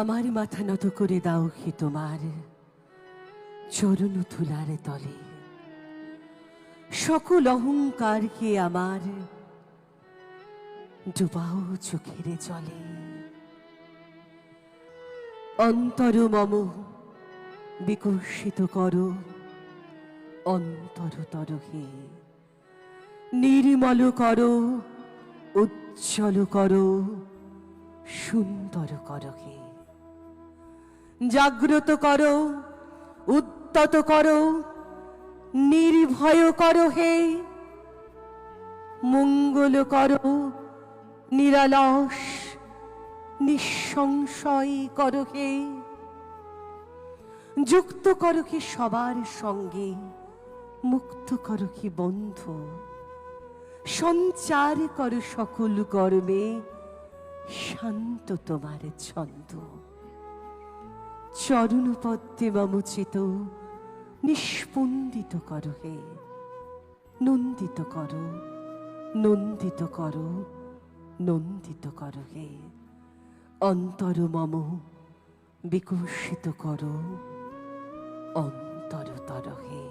আমার মাথা নত করে দাও কি তোমার? চরণ তুলার তলে। সকল অহংকারকে আমার ডুবাও চোখের জলে। অন্তর মম, বিকশিত কর অন্তরতর হে নির্মল করো, উজ্জ্বল কর, সুন্দর করো হে। জাগ্রত করো উদ্যত করো, নির্ভয় করো হে। মঙ্গল করো, নিরালস, নিঃসংশয় করো হে। যুক্ত করো কি সবার সঙ্গে, মুক্ত করো কি বন্ধু। সঞ্চার করো সকল কর্মে, শান্ত তোমার ছন্দ। চরণ পদ্মে মমচিত নিষ্পন্দিত কর হে। নন্দিত কর নন্দিত কর নন্দিত কর হে। অন্তর মম, বিকশিত কর, অন্তরতর হে।